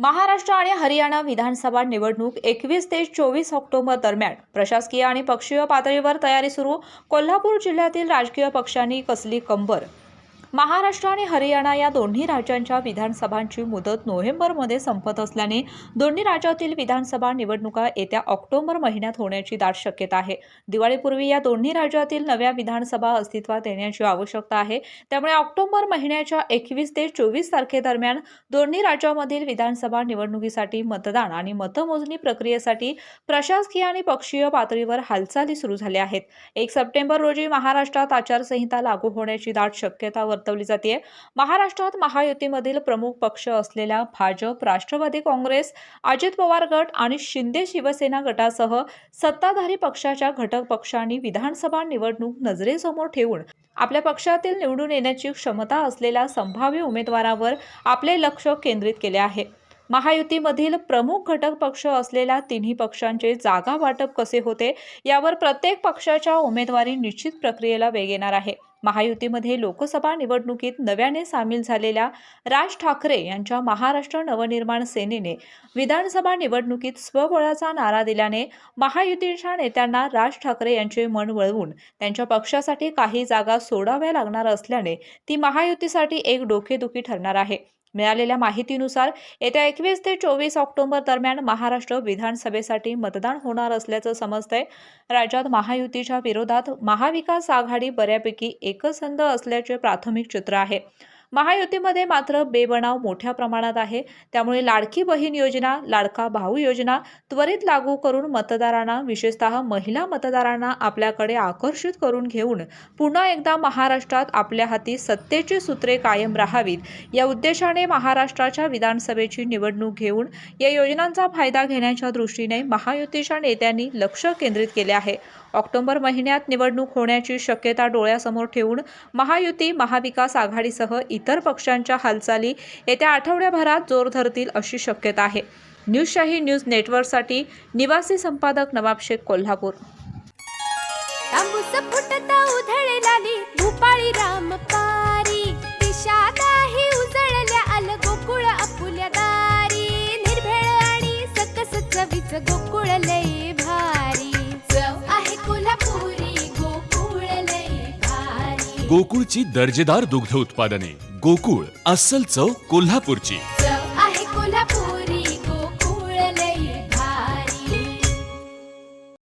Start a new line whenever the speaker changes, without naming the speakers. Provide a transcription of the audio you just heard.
महाराष्ट्र आणि हरियाणा विधानसभा निवडणूक एकवीस ते चोवीस ऑक्टोबर दरम्यान प्रशासकीय आणि पक्षीय पातळीवर तयारी सुरू. कोल्हापूर जिल्ह्यातील राजकीय पक्षांनी कसली कंबर? महाराष्ट्र आणि हरियाणा या दोन्ही राज्यांच्या विधानसभांची मुदत नोव्हेंबरमध्ये संपत असल्याने दोन्ही राज्यातील विधानसभा निवडणुका येत्या ऑक्टोबर महिन्यात होण्याची दाट शक्यता आहे. दिवाळीपूर्वी या दोन्ही राज्यातील नव्या विधानसभा अस्तित्वात येण्याची आवश्यकता आहे. त्यामुळे ऑक्टोबर महिन्याच्या एकवीस ते चोवीस तारखेदरम्यान दोन्ही राज्यांमधील विधानसभा निवडणुकीसाठी मतदान आणि मतमोजणी प्रक्रियेसाठी प्रशासकीय आणि पक्षीय पातळीवर हालचाली सुरू झाल्या आहेत. एक सप्टेंबर रोजी महाराष्ट्रात आचारसंहिता लागू होण्याची दाट शक्यता वर्तवली जाते. महाराष्ट्रात महायुतीमधील प्रमुख पक्ष असलेल्या भाजप राष्ट्रवादी काँग्रेस अजित पवार गट आणि शिंदे शिवसेना गटासह सत्ताधारी पक्षाच्या घटक पक्षांनी विधानसभा निवडणूक नजरेसमोर ठेवून आपल्या पक्षातील निवडून येण्याची क्षमता असलेल्या संभाव्य उमेदवारावर आपले लक्ष केंद्रित केले आहे. महायुतीमधील प्रमुख घटक पक्ष असलेल्या तिन्ही पक्षांचे जागा वाटप कसे होते? यावर प्रत्येक पक्षाच्या उमेदवारी निश्चित प्रक्रियेला वेग येणार आहे. महायुतीमध्ये लोकसभा निवडणुकीत नव्याने सामील झालेल्या राज ठाकरे यांच्या महाराष्ट्र नवनिर्माण सेनेने विधानसभा निवडणुकीत स्वबळाचा नारा दिल्याने महायुतीच्या नेत्यांना राज ठाकरे यांचे मन वळवून त्यांच्या पक्षासाठी काही जागा सोडाव्या लागणार असल्याने ती महायुतीसाठी एक डोकेदुखी ठरणार आहे. मिळालेल्या माहितीनुसार येत्या एकवीस ते चोवीस ऑक्टोबर दरम्यान महाराष्ट्र विधानसभेसाठी मतदान होणार असल्याचं समजतंय. राज्यात महायुतीच्या विरोधात महाविकास आघाडी बऱ्यापैकी एकसंध असल्याचे प्राथमिक चित्र आहे. महायुतीमध्ये मात्र बेबनाव मोठ्या प्रमाणात आहे. त्यामुळे लाडकी बहीण योजना लाडका भाऊ योजना त्वरित लागू करून मतदारांना विशेषतः महिला मतदारांना आपल्याकडे आकर्षित करून घेऊन पुन्हा एकदा महाराष्ट्रात आपल्या हाती सत्तेची सूत्रे कायम राहावीत. या उद्देशाने महाराष्ट्राच्या विधानसभेची निवडणूक घेऊन या योजनांचा फायदा घेण्याच्या दृष्टीने महायुतीच्या नेत्यांनी लक्ष केंद्रित केले आहे. ऑक्टोबर महिन्यात निवडणूक होण्याची शक्यता डोळ्यासमोर ठेवून महायुती महाविकास आघाडीसह इतर पक्षांच्या हालचाली येत्या आठवड्याभरात जोर धरतील अशी शक्यता आहे. न्यूजशाही न्यूज नेटवर्कसाठी निवासी संपादक नवाब शेख कोल्हापूर.
गोकुळ आपुल्या दारी. निर्भेळ आणि सकस चवीच गोकुळ लय भारी. आहे कोल्हापुरी गोकुळ लय भारी.
गोकुळची दर्जेदार दुग्ध उत्पादने. गोकुळ अस्सल चव कोल्हापूरची.